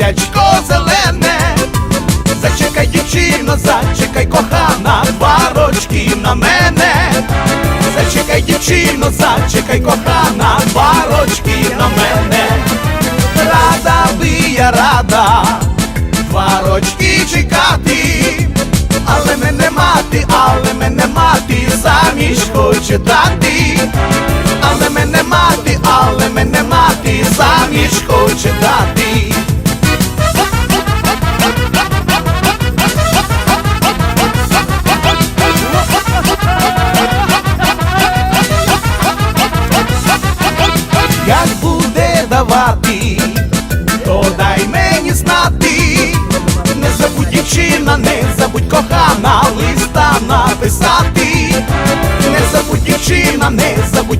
містячко зелене, зачекай, дівчино, зачекай, кохана, два на мене, зачекай, дівчино, зачекай, кохана, два на мене, рада би я рада, два чекати, але мене мати, але мене мати, заміж хоче дати, але мене мати, але мене мати заміж хоче дати. Забудь дівчина, не забудь кохана, листа написати. Не забудь дівчина, не забудь